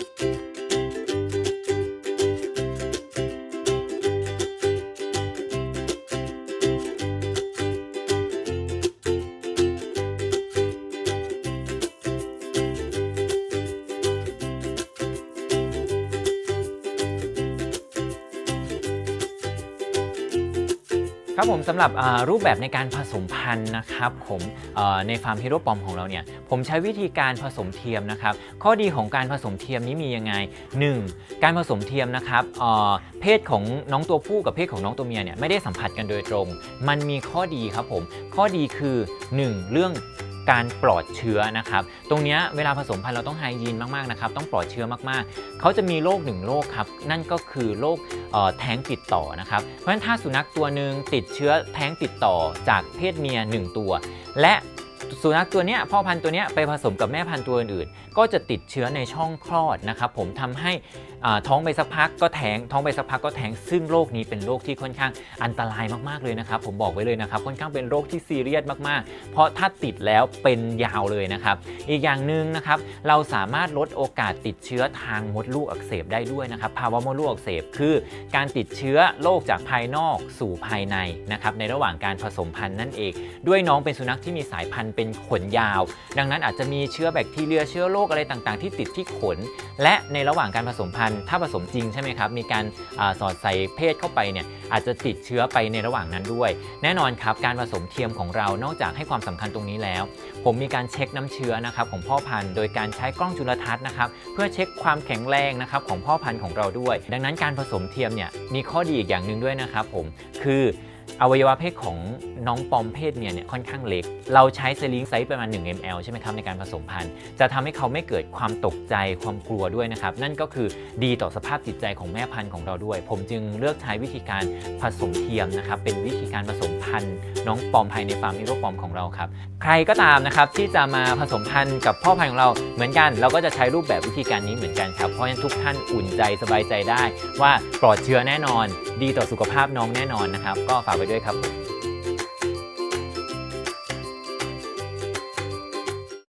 Thank you. ครับผมสำหรับรูปแบบในการผสมพันธุ์นะครับผมในฟาร์มฮีโร่ปอมของเราเนี่ยผมใช้วิธีการผสมเทียมนะครับ ข้อดีของการผสมเทียมนี้มียังไง 1. การผสมเทียมนะครับเพศของน้องตัวผู้กับเพศของน้องตัวเมียเนี่ยไม่ได้สัมผัสกันโดยตรง มันมีข้อดีครับผมข้อดีคือ 1. เรื่องการปลอดเชื้อนะครับ ตรงนี้เวลาผสมพันธุ์เราต้องไฮยีนมากๆนะครับ ต้องปลอดเชื้อมากๆ เขาจะมีโรคหนึ่งโรคครับ นั่นก็คือโรค แท้งติดต่อนะครับ เพราะฉะนั้นถ้าสุนัขตัวหนึ่งติดเชื้อแท้งติดต่อจากเพศเมีย 1 ตัว และสุนัขตัวนี้พ่อพันธุ์ตัวนี้ไปผสมกับแม่พันธุ์ตัวอื่นๆ ก็จะติดเชื้อในช่องคลอดนะครับผมทำให้ ท้องไปสักพักก็แท้งท้องไปสักพักก็แท้งซึ่งโรคนี้เป็นโรคที่ค่อนข้างอันตรายมากๆเลยนะครับผมบอกไว้เลยนะครับค่อนข้างเป็นโรคที่ซีเรียสมากๆ เพราะถ้าติดแล้วเป็นยาวเลยนะครับอีกอย่างหนึ่งนะครับเราสามารถลดโอกาสติดเชื้อทางมดลูกอักเสบได้ด้วยนะครับภาวะมดลูกอักเสบคือ การติดเชื้อโรคจากภายนอกสู่ภายในนะครับในระหว่างการผสมพันธุ์นั่นเอง ด้วยน้องเป็นสุนัขที่มีสายพันธุ์เป็นขนยาว ดังนั้นอาจจะมีเชื้อแบคทีเรียเชื้อโรคอะไรต่างๆ ที่ติดที่ขน และในระหว่างการผสมพันธุ์ถ้าผสมจริงใช่ไหมครับ มีการอสอดใส่เพศเข้าไปเนี่ยอาจจะติดเชื้อไปในระหว่างนั้นด้วย แน่นอนครับการผสมเทียมของเรานอกจากให้ความสำคัญตรงนี้แล้ว ผมมีการเช็คน้ำเชื้อนะครับของพ่อพันธุ์โดยการใช้กล้องจุลทรรศน์นะครับเพื่อเช็คความแข็งแรงนะครับของพ่อพันธุ์ของเราด้วย ดังนั้นการผสมเทียมเนี่ยมีข้อดีอีกอย่างหนึ่งด้วยนะครับผมคือ อวัยวะเพศของน้องปอมเพศเมียเนี่ยค่อนข้างเล็ก เราใช้สลิงไซส์ประมาณ 1 ml ใช่ไหมครับในการผสมพันธุ์ จะทำให้เขาไม่เกิดความตกใจความกลัวด้วยนะครับ นั่นก็คือดีต่อสภาพจิตใจของแม่พันธุ์ของเราด้วย ผมจึงเลือกใช้วิธีการผสมเทียมนะครับ เป็นวิธีการผสมพันธุ์น้องปอมภายในฟาร์มนิโรปอมของเราครับ ใครก็ตามนะครับที่จะมาผสมพันธุ์กับพ่อพันธุ์ของเราเหมือนกัน เราก็จะใช้รูปแบบวิธีการนี้เหมือนกันครับ เพราะฉะนั้นทุกท่านอุ่นใจสบายใจได้ ว่าปลอดเชื้อแน่นอน ดีต่อสุขภาพน้องแน่นอนนะครับ ก็ฝากไว้ด้วยครับ